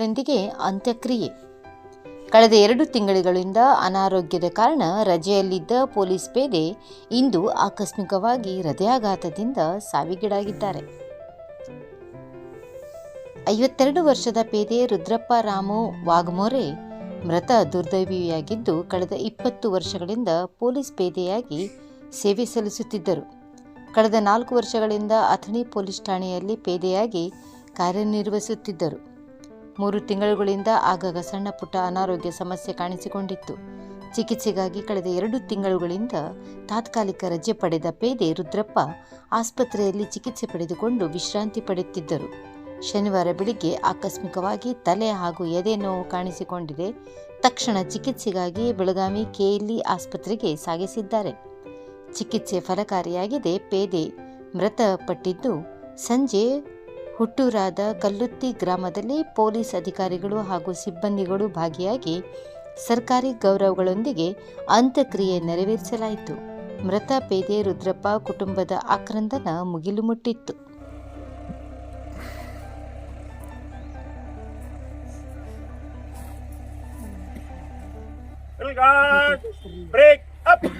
ರೊಂದಿಗೆ ಅಂತ್ಯಕ್ರಿಯೆ. ಕಳೆದ ಎರಡು ತಿಂಗಳುಗಳಿಂದ ಅನಾರೋಗ್ಯದ ಕಾರಣ ರಜೆಯಲ್ಲಿದ್ದ ಪೊಲೀಸ್ ಪೇದೆ ಇಂದು ಆಕಸ್ಮಿಕವಾಗಿ ಹೃದಯಾಘಾತದಿಂದ ಸಾವಿಗೀಡಾಗಿದ್ದಾರೆ. ಐವತ್ತೆರಡು ವರ್ಷದ ಪೇದೆ ರುದ್ರಪ್ಪ ರಾಮು ವಾಘ್ಮೋರೆ ಮೃತ ದುರ್ದೈವಿಯಾಗಿದ್ದು ಕಳೆದ ಇಪ್ಪತ್ತು ವರ್ಷಗಳಿಂದ ಪೊಲೀಸ್ ಪೇದೆಯಾಗಿ ಸೇವೆ ಸಲ್ಲಿಸುತ್ತಿದ್ದರು. ಕಳೆದ ನಾಲ್ಕು ವರ್ಷಗಳಿಂದ ಅಥಣಿ ಪೊಲೀಸ್ ಠಾಣೆಯಲ್ಲಿ ಪೇದೆಯಾಗಿ ಕಾರ್ಯನಿರ್ವಹಿಸುತ್ತಿದ್ದರು. ಮೂರು ತಿಂಗಳುಗಳಿಂದ ಆಗಾಗ ಸಣ್ಣ ಪುಟ್ಟ ಅನಾರೋಗ್ಯ ಸಮಸ್ಯೆ ಕಾಣಿಸಿಕೊಂಡಿತ್ತು. ಚಿಕಿತ್ಸೆಗಾಗಿ ಕಳೆದ ಎರಡು ತಿಂಗಳುಗಳಿಂದ ತಾತ್ಕಾಲಿಕ ರಜೆ ಪಡೆದ ಪೇದೆ ರುದ್ರಪ್ಪ ಆಸ್ಪತ್ರೆಯಲ್ಲಿ ಚಿಕಿತ್ಸೆ ಪಡೆದುಕೊಂಡು ವಿಶ್ರಾಂತಿ ಪಡೆಯುತ್ತಿದ್ದರು. ಶನಿವಾರ ಬೆಳಿಗ್ಗೆ ಆಕಸ್ಮಿಕವಾಗಿ ತಲೆ ಹಾಗೂ ಎದೆ ನೋವು ಕಾಣಿಸಿಕೊಂಡಿದೆ. ತಕ್ಷಣ ಚಿಕಿತ್ಸೆಗಾಗಿ ಬೆಳಗಾವಿ ಕೆಎಲ್ಇ ಆಸ್ಪತ್ರೆಗೆ ಸಾಗಿಸಿದ್ದಾರೆ. ಚಿಕಿತ್ಸೆ ಫಲಕಾರಿಯಾಗಿದೆ. ಪೇದೆ ಮೃತಪಟ್ಟಿದ್ದು, ಸಂಜೆ ಹುಟ್ಟೂರಾದ ಕಲ್ಲುತ್ತಿ ಗ್ರಾಮದಲ್ಲಿ ಪೊಲೀಸ್ ಅಧಿಕಾರಿಗಳು ಹಾಗೂ ಸಿಬ್ಬಂದಿಗಳು ಭಾಗಿಯಾಗಿ ಸರ್ಕಾರಿ ಗೌರವಗಳೊಂದಿಗೆ ಅಂತ್ಯಕ್ರಿಯೆ ನೆರವೇರಿಸಲಾಯಿತು. ಮೃತ ಪೇದೆ ರುದ್ರಪ್ಪ ಕುಟುಂಬದ ಆಕ್ರಂದನ ಮುಗಿಲು ಮುಟ್ಟಿತ್ತು ಬ್ರೇಕ್ up.